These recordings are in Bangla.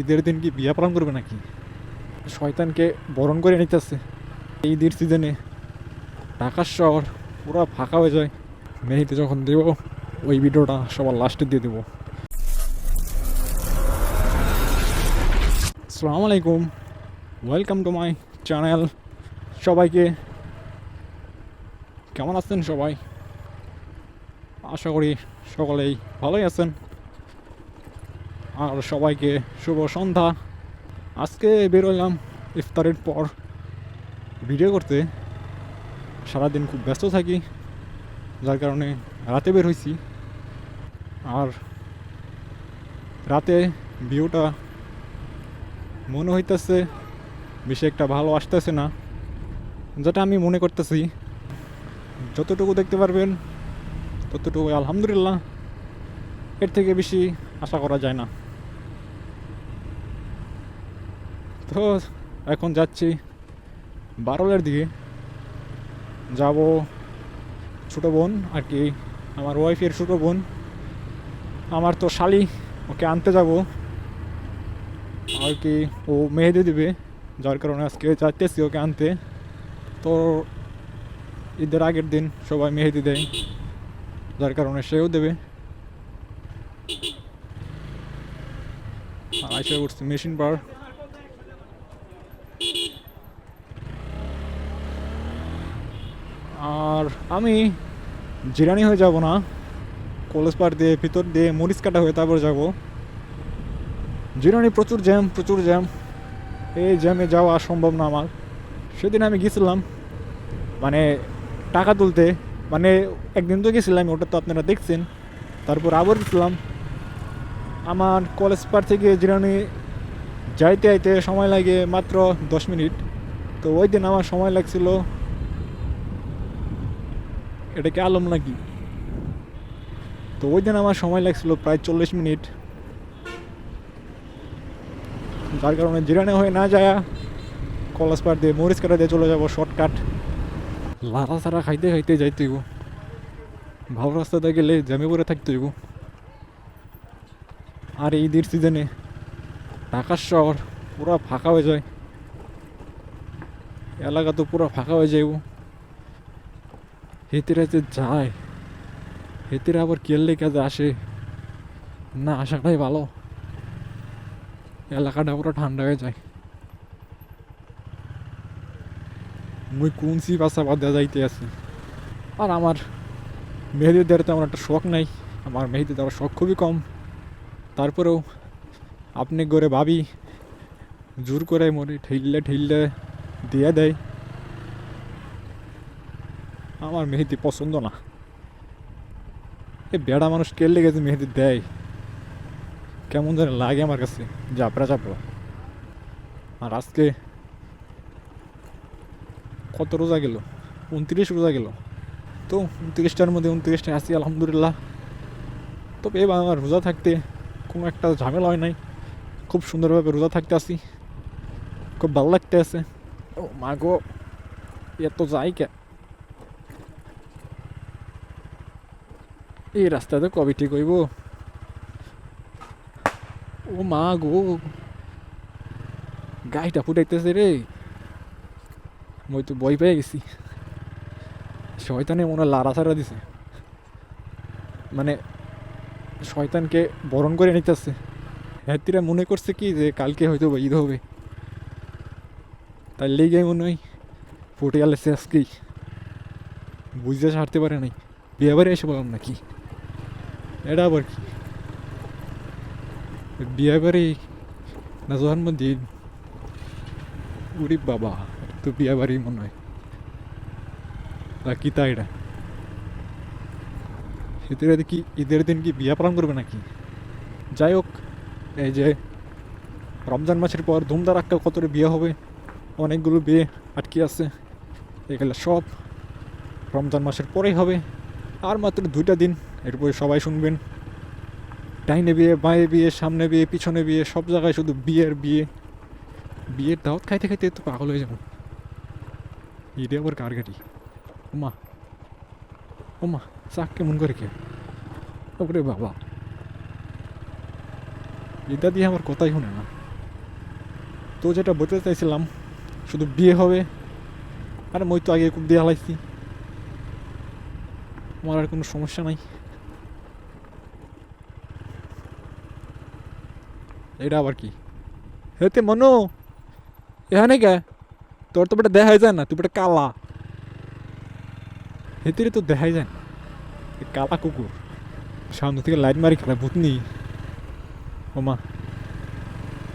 ঈদের দিন কি বিয়া পালন করবে নাকি? শয়তানকে বরণ করে নিতেছে। ঈদের সিজনে ঢাকার শহর পুরো ফাঁকা হয়ে যায়। মেহিতে যখন দেব, ওই ভিডিওটা সবার লাস্টে দিয়ে দেবো। আসসালামু আলাইকুম। ওয়েলকাম টু মাই চ্যানেল সবাইকে কেমন আছেন সবাই? আশা করি সকলেই ভালোই আছেন। আর সবাইকে শুভ সন্ধ্যা। আজকে বেরোলাম ইফতারের পর। ভিডিও করতে। সারাদিন খুব ব্যস্ত থাকি, যার কারণে রাতে বের হয়েছি আর রাতে ভিউটা মনে হইতেছে বেশি একটা ভালো আসতেছে না, যেটা আমি মনে করতেছি। যতটুকু দেখতে পারবেন ততটুকু আলহামদুলিল্লাহ। এর থেকে বেশি আশা করা যায় না। তো এখন যাচ্ছি বারোলের দিকে। যাব ছোটো বোন আর কি, আমার ওয়াইফের ছোটো বোন। আমার তো শালি, ওকে আনতে যাব। আর কি, ও মেহেদি দিবে, যার কারণে আজকে যাইতেছি ওকে আনতে। তো ঈদের আগের দিন সবাই মেহেদি দেয়, যার কারণে সেও দেবে। আশা করছি মেশিন পাওয়ার আর আমি জিরানি হয়ে যাব না। কলেজ পার দিয়ে, ভিতর দিয়ে মরিচ কাটা হয়ে তারপর যাব। জিরানি প্রচুর জ্যাম প্রচুর জ্যাম। এই জ্যামে যাওয়া সম্ভব না আমার। সেদিন আমি গেছিলাম মানে টাকা তুলতে মানে একদিন তো গেছিলাম, ওটা তো আপনারা দেখছেন। তারপর আবার গেছিলাম। আমার কলেজ পার থেকে জিরানি যাইতে, আইতে সময় লাগে মাত্র দশ মিনিট। তো ওই দিন আমার সময় লাগছিল এটা কি আলম নাকি? তো ওই দিন আমার সময় লাগছিল প্রায় চল্লিশ মিনিট। যার কারণে জিরানে হয়ে না যায় কলেজ পার দিয়ে, মরিচ কাটা দিয়ে চলে যাব, শর্টকাট। লাড়া ছাড়া খাইতে খাইতে যাইতে গো ভালো রাস্তাতে গেলে জ্যামে পরে থাকতে গো আর এই ঈদের সিজনে ঢাকার শহর পুরো ফাঁকা হয়ে যায়। এলাকা তো পুরো ফাঁকা হয়ে যায় হেতিরা যে যায় হেতিরা আবার কেললে কাজে আসে, না আসাটাই ভালো। এলাকাটা পুরো ঠান্ডা হয়ে যায়। মুই কোন সি বাসা বাদে যাইতে আছি? আর আমার মেহেদি দেওয়ার তেমন একটা শখ নাই। আমার মেহেদি দেওয়ার শখ খুবই কম। তারপরেও আপনি করে ভাবি, জোর করে মরে ঠেললে ঠেললে দিয়ে দেয়। আমার মেহেদি পছন্দ না। এ বেড়া মানুষ কেলে গেছে মেহেদি দেয়? কেমন যেন লাগে আমার কাছে। জাপড়া চাপড়া আর আজকে কত রোজা গেল? উনত্রিশ রোজা গেল। তো উনত্রিশটার মধ্যে উনত্রিশটা আছি, আলহামদুলিল্লাহ। তবে এবার আমার রোজা থাকতে কোনো একটা ঝামেলা হয় নাই। খুব সুন্দরভাবে রোজা থাকতে আসি খুব ভালো লাগতে আছে। ও মা গো, এত যাই কে এই রাস্তাতে কবে ঠিক হইব ও মা গো গাড়িটা ফুটাইতেছে রে মই তো বই পেয়ে গেছি শয়তানে মনে লাড়া ছাড়া দিছে মানে শয়তানকে বরণ করে নিতেছে হ্যাতিরা মনে করছে কি যে কালকে হয়তো ঈদ হবে তাই লেগে মনে হয় ফুটে গেলেছে আজকেই বুঝতে ছাড়তে পারে নাই বিয়ে এসে বললাম নাকি এটা আবার কি বিয়ে বাড়ি না জন্মদিন উরি বাবা, তো বিয়ে বাড়ি মনে হয়। কি তা এটা ঈদের কি ঈদের দিন কি বিয়া পালন করবে নাকি? যাই হোক, এই যে রমজান মাসের পর ধুমধারাক্কা কত বিয়ে হবে, অনেকগুলো বিয়ে আটকে আছে। এগুলো সব রমজান মাসের পরেই হবে। আর মাত্র দুইটা দিন এরপরে সবাই শুনবেন। ডাইনে বিয়ে, বাঁয়ে বিয়ে, সামনে বিয়ে, পিছনে বিয়ে, সব জায়গায় শুধু বিয়ের বিয়ে। বিয়ের দাওয়াত খাইতে খাইতে তো পাগল হয়ে যাব। ঈদে আবার কার গাড়ি? ওমা ওমা, চাক কেমন করে কে? ওরে বাবা। এটা দিয়ে আমার কথাই শুনে না। তো যেটা বলতে চাইছিলাম, শুধু বিয়ে হবে, আর মই তো আগে খুব দিয়ে হালাইছি। আমার আর কোনো সমস্যা নাই। এটা আবার কি? হেতে মনো, এখানে কে? তোর তো বেটা দেখাই যায় না, তুই বেটা কালা। হেতিরে তো দেখাই যায় না কালা কুকুর। সামনে থেকে লাইট মারি খেলা, ভূতনি। ওমা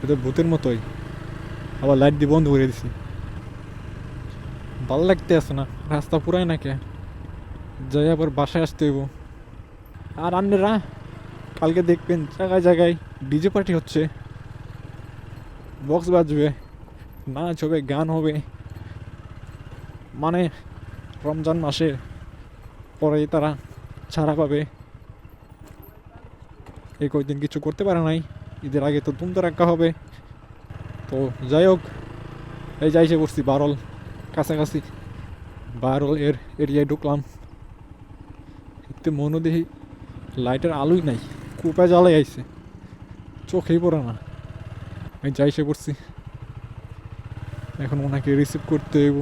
এটা ভূতের মতোই। আবার লাইট দিয়ে বন্ধ করে দিছি। ভালো লাগতে আছে না, রাস্তা পুরাই না কে যাই আবার বাসায় আসতে হইব। আর আন্নেরা, কালকে দেখবেন, জায়গায় জায়গায়। ডিজে পার্টি হচ্ছে। বক্স বাজবে, নাচ হবে, গান হবে। মানে রমজান মাসে পরে তারা ছাড়া পাবে। এই কয়েকদিন কিছু করতে পারে নাই। ঈদের আগে তো তুম তো রাখা হবে। তো যাই হোক, এই যাইছে পড়ছি বারল। কাছাকাছি বারল এর এরিয়ায় ঢুকলাম। এতে মনো দেখি লাইটের আলোই নাই, কুপা জ্বালাই আইছে। চোখেই পড়ে না। আমি যাইছে পড়ছি এখন ওনাকে রিসিভ করতে হইব।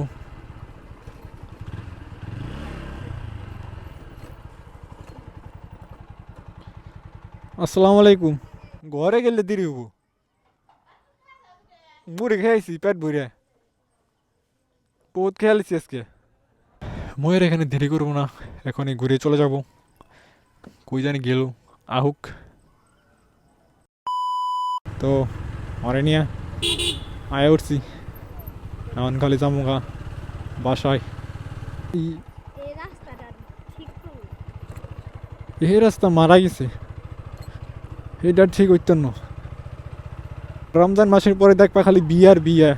আসসালামু আলাইকুম। ঘরে গেলে দেরি হব মুড়ি খেয়েছি পেট ভরে। বহুত খেয়ালিছি আজকে। ময়ের এখানে দেরি করব না। এখনই ঘুরে চলে যাব। কই জানি গেল। আহুক। তো মরে নিয়ে আয়া উঠছি। এমন খালি যামুগা বাসায়। এই রাস্তা মারা গেছে। এটা ঠিক না। রমজান মাসের পরে দেখবা খালি বিয়ে আর বিয়ে।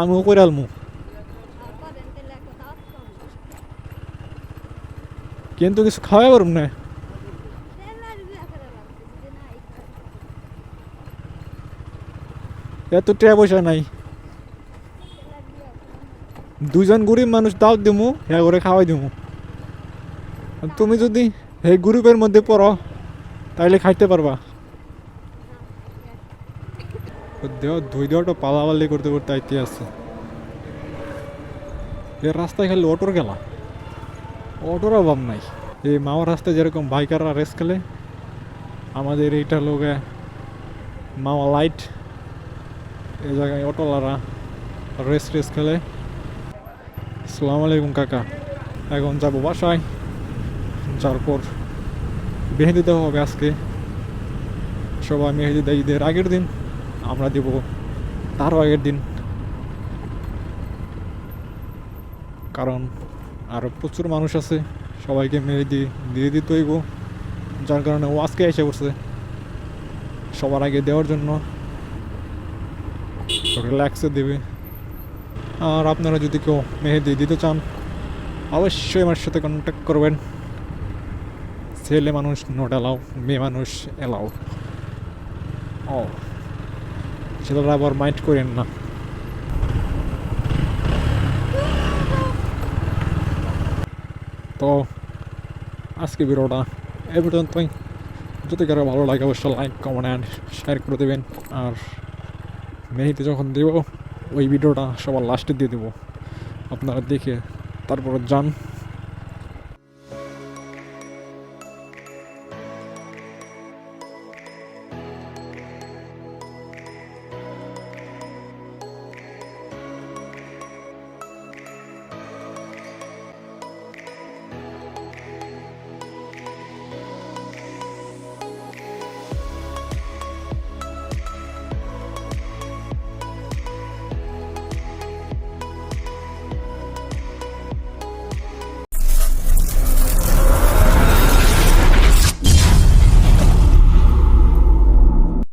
আমিও করে আলমু। কিন্তু কিছু খাওয়াই পারুম না তেলার বিয়ে করে লাগবে যদি না ইচ্ছা এত টাকা পয়সা নাই। দুজন গরিব মানুষ দাও দিমু হ্যাঁ করে খাওয়াই দিমু। তুমি যদি এই গ্রুপের মধ্যে পড়ো, তাইলে খাইতে পারবা। দেওয়া ধুই দেওয়াটা পালাপালি করতে করতে আইতে আছে। এর রাস্তায় খালি অটোর গেলা। অটোর অভাব নাই। এই মাওয়া রাস্তায় যেরকম বাইকাররা রেস খেলে, আমাদের এইটা লোকে মাওয়া লাইট এই জায়গায় অটোলারা রেস রেস খেলে। আসসালামু আলাইকুম, কাকা। এখন যাব বাসায়। যার পর মেহেদি দেওয়া হবে আজকে। সবাই মেহেদি দেয় আগের দিন, আমরা দেব তারও আগের দিন। কারণ আরও প্রচুর মানুষ আছে, সবাইকে মেহেদি দিয়ে দিতে হইব। যার কারণে ও আজকে এসে পড়ছে। সবার আগে দেওয়ার জন্য রিল্যাক্সে দেবে। আর আপনারা যদি কেউ মেহেদি দিতে চান, অবশ্যই আমার সাথে কন্ট্যাক্ট করবেন। ছেলে মানুষ নোট এলাও মেয়ে মানুষ এলাও ও সেটা আবার মাইন্ড করেন না। তো, আজকে ভিডিওটা এই পর্যন্তই। যদি কারও ভালো লাগে, অবশ্যই লাইক কমেন্ট অ্যান্ড শেয়ার করে দেবেন। আর মেহিতে যখন দেব ওই ভিডিওটা সবার লাস্টে দিয়ে দেবো। আপনারা দেখে তারপর যান।